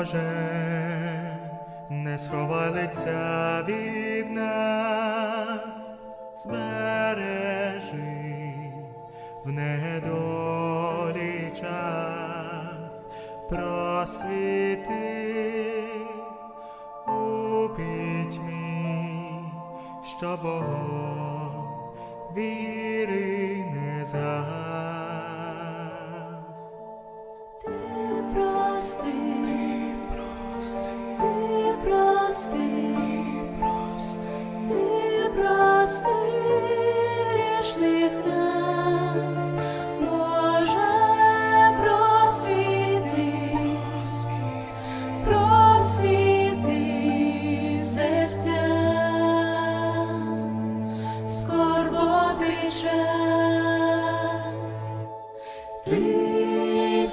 Боже, не сховай від нас, збережи в недолі час, просвіти у пітьмі, що вогонь віри не згас.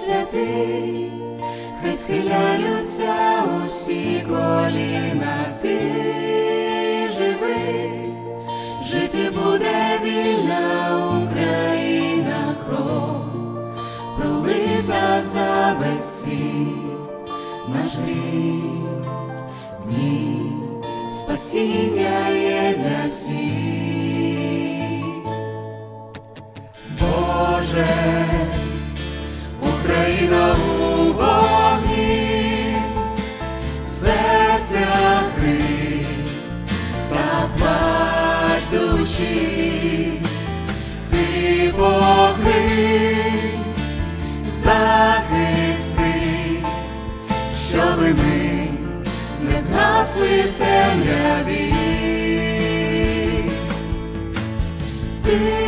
Святий, хай схиляються усі коліна, ти живий, жити буде вільна Україна, кров, пролита за весь світ, наш гріх, в ній спасіння є для всіх. Боже, душі, ти покрив, захисти, щоби ми не згасли в темряві. Ти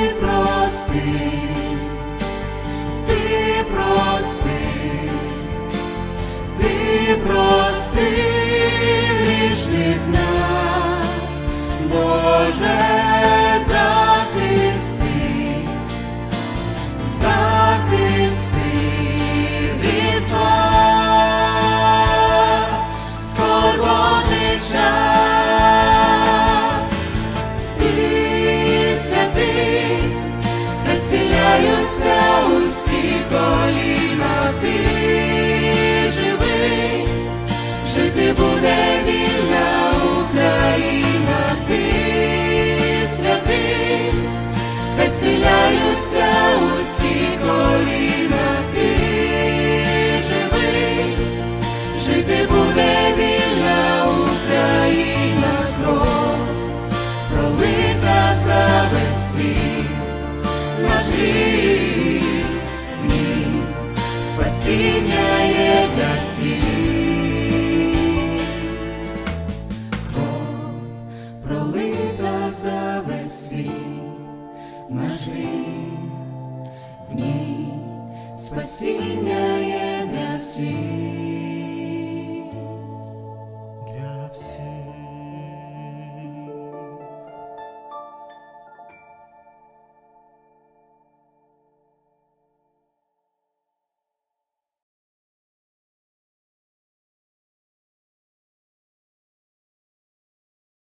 жити буде весь світ, наш в ній спасіння є.